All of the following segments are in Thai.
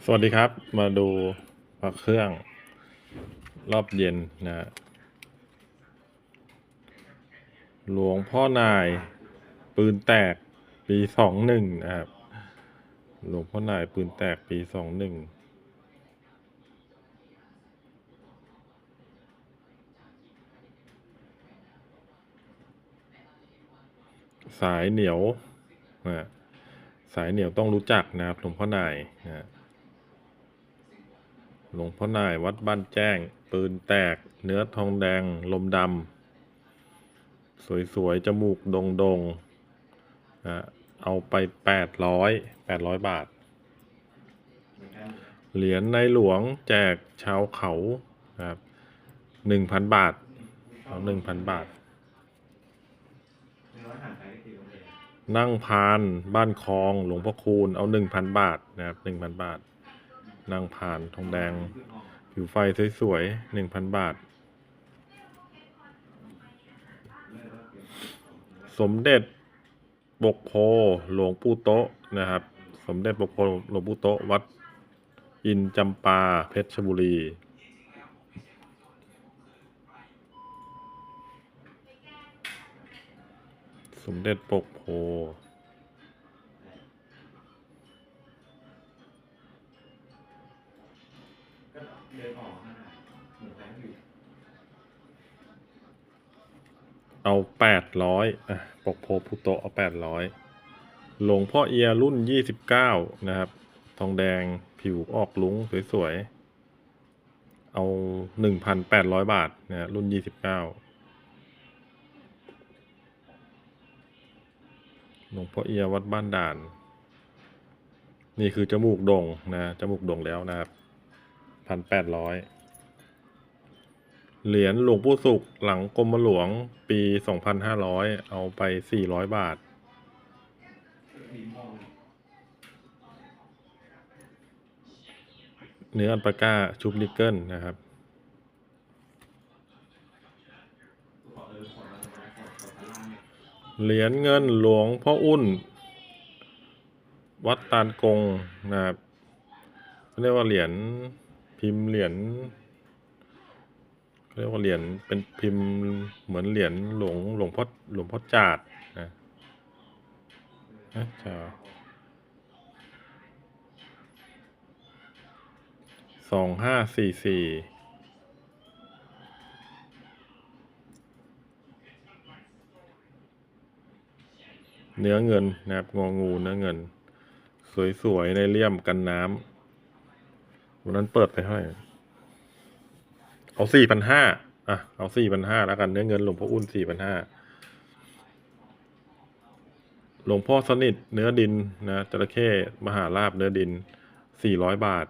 สวัสดีครับ มาดูพระเครื่องรอบเย็นนะฮะหลวงพ่อนายปืนแตกปีสองหนึ่งนะครับ หลวงพ่อนายปืนแตกปีสองหนึ่งสายเหนียวนะสายเหนียวต้องรู้จักนะครับหลวงพ่อนายนะ หลวงพ่อนายวัดบ้านแจ้ง ปืนแตก เนื้อทองแดง ลมดำสวยๆ จมูกดงดงๆเอาไปแปดร้อยแปดร้อยบาท เหรียญในหลวงแจกชาวเขาครับหนึ่งพันบาทเอาหนึ่งพันบาท นั่งพานบ้านคลองหลวงพ่อคูณเอาหนึ่งพันบาทนะครับหนึ่งพันบาท นั่งผ่านทองแดง ผิวไฟสวยๆหนึ่งพันบาท สมเด็จปกโพหลวงปู่โตะนะครับ สมเด็จปกโพหลวงปู่โตะวัดอินจำปาเพชรบุรีสมเด็จปกโพ เอาแปดร้อยอะปกโพพุโตเอาแปดร้อยหลวงพ่อเอียรุ่นยี่สิบเก้านะครับ ทองแดงผิวออกลุงสวยๆ เอาหนึ่งพันแปดร้อยบาทนะฮะรุ่นยี่สิบเก้าหลวงพ่อเอียวัดบ้านด่าน นี่คือจมูกโด่งนะ จมูกโด่งแล้วนะครับ พันแปดร้อยเหรียญหลวงปู่สุขหลังกรมหลวงปีสองพันห้าร้อยเอาไปสี่ร้อยบาท เนื้ออัลปาก้าชุบนิกเกิลนะครับเหรียญเงินหลวงพ่ออุ่น วัดตาลกงนะครับเรียกว่าเหรียญ พิมพ์เหรียญเรียกว่าเหรียญเป็นพิมพ์เหมือนเหรียญหลวงหลวงพ่อหลวงพ่อจาดนะนะจาสองห้าสี่สี่เนื้อเงินนะครับงองูเนื้อเงิน สวยๆในเลี่ยมกันน้ำ วันนั้นเปิดไปเท่าไหร่เอาสี่พันห้าอะ เอาสี่พันห้าแล้วกันเนื้อเงินหลวงพ่ออุ่นสี่พันห้าหลวงพ่อสนิทเนื้อดินนะจระเข้มหาลาบเนื้อดินสี่ร้อยบาท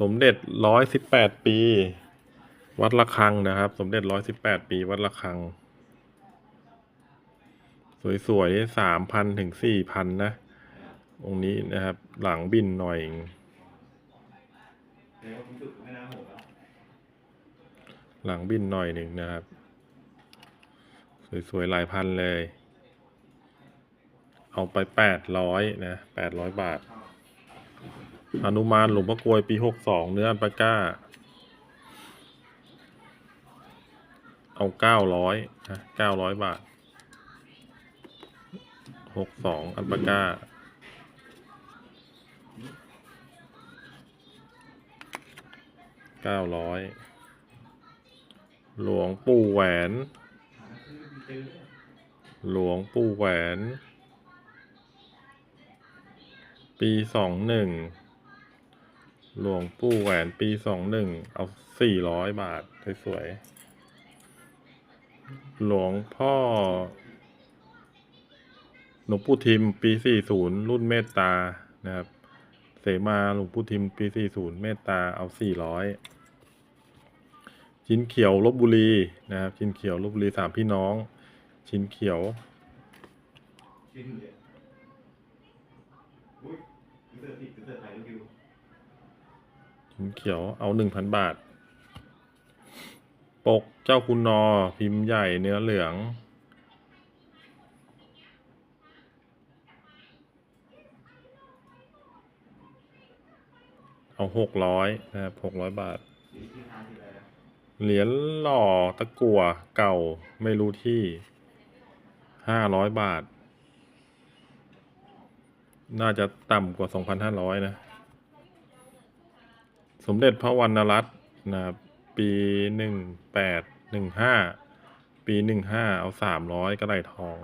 สมเด็จร้อยสิบแปดปี วัดระฆังนะครับ สมเด็จร้อยสิบแปดปี วัดระฆัง สวยๆสามพันถึงสี่พันนะ องนี้นะครับ หลังบินหน่อยหลังบินหน่อยหนึ่งนะครับ สวยๆหลายพันเลย เอาไปแปดร้อยนะแปดร้อยบาทอนุมานหลวงพ่อกลวยปีหกสองเนื้ออันปาก้า เอาเก้าร้อยนะเก้าร้อยบาทหกสองอันปาก้า เก้าร้อยหลวงปู่แหวน หลวงปู่แหวน ปีสองหนึ่งหลวงปู่แหวนปีสองหนึ่งเอาสี่ร้อยบาทสวยๆหลวงพ่อหลวงปู่ทิมปีสี่ศูนย์รุ่นเมตตานะครับ มาหลวงปู่ทิมปีสี่ศูนย์เมตตาเอาสี่ร้อยชิ้นเขียวลบบุรีนะครับ ชิ้นเขียวลบบุรีสามพี่น้อง ชิ้นเขียวชิ้นเขียวเอาหนึ่งพันบาท ปกเจ้าคุณนอพิมพ์ใหญ่เนื้อเหลือง เอาหกร้อยนะครับหกร้อยบาท เหรียญหล่อตะกั่วเก่าไม่รู้ที่ห้าร้อยบาท น่าจะต่ำกว่าสองพันห้าร้อยนะ สมเด็จพระวรรณรัตน์นะครับปีหนึ่งแปดหนึ่งห้าปีหนึ่งห้าเอาสามร้อยกระไดทอง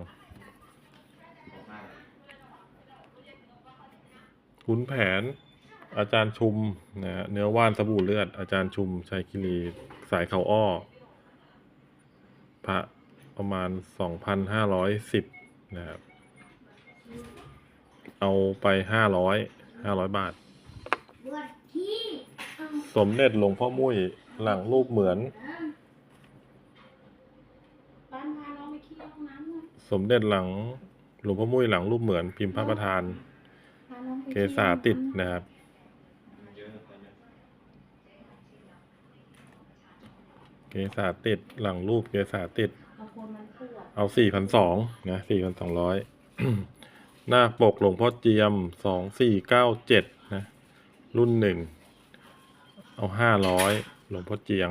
ขุนแผน อาจารย์ชุมนะเนื้อว่านสบู่เลือด อาจารย์ชุมชัยคิรีสายเขาอ้อ พระประมาณสองพันห้าร้อยสิบนะครับ เอาไปห้าร้อยห้าร้อยบาท สมเด็จหลวงพ่อมุ้ยหลังรูปเหมือน สมเด็จหลังหลวงพ่อมุ้ยหลังรูปเหมือนพิมพ์พระประธาน เกษาติดนะครับ เกษาติดหลังรูปเกษาติดบางคนมันปวดเอาสี่พันสองนะสี่พันสองร้อยหน้าปกหลวงพ่อเจียมสองสี่เก้าเจ็ดนะ รุ่นหนึ่ง เอาห้าร้อยหลวงพ่อเจียง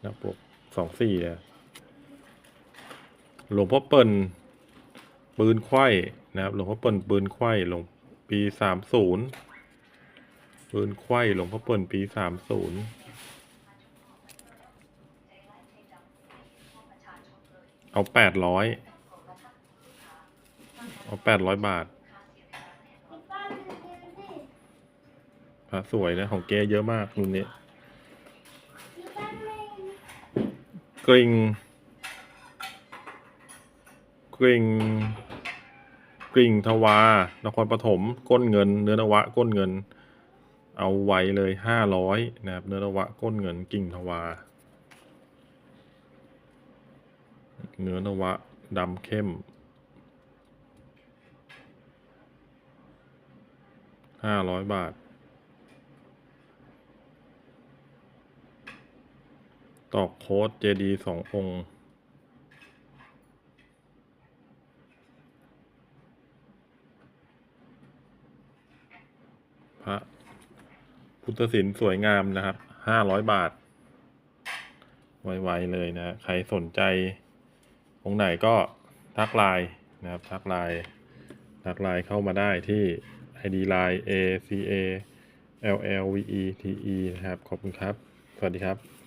หน้าปกสองสี่เลยหลวงพ่อเปิ่นปืนไขว้นะครับหลวงพ่อเปิ่นปืนไขว้หลวงปีสามศูนย์ปืนไขว้หลวงพ่อเปิ่นปีสามศูนย์ เอาแปดร้อยเอาแปดร้อยบาทพระสวยนะ ของเก๊เยอะมากรุ่นนี้กริงกริงกริงทวานครปฐมก้นเงิน เนื้อนวะ ก้นเงิน เอาไว้เลยห้าร้อยนะครับ เนื้อนวะ ก้นเงินกิ่งทวา เนื้อนวะดำเข้มห้าร้อยบาท ตอกโค้ดเจดีสององค์พระพุทธศิลป์สวยงามนะครับห้าร้อยบาท ไวๆเลยนะ ใครสนใจ องค์ไหนก็ทักไลน์นะครับทักไลน์ทักไลน์เข้ามาได้ที่ ID Line A C A L L V E T E นะครับ ขอบคุณครับ สวัสดีครับ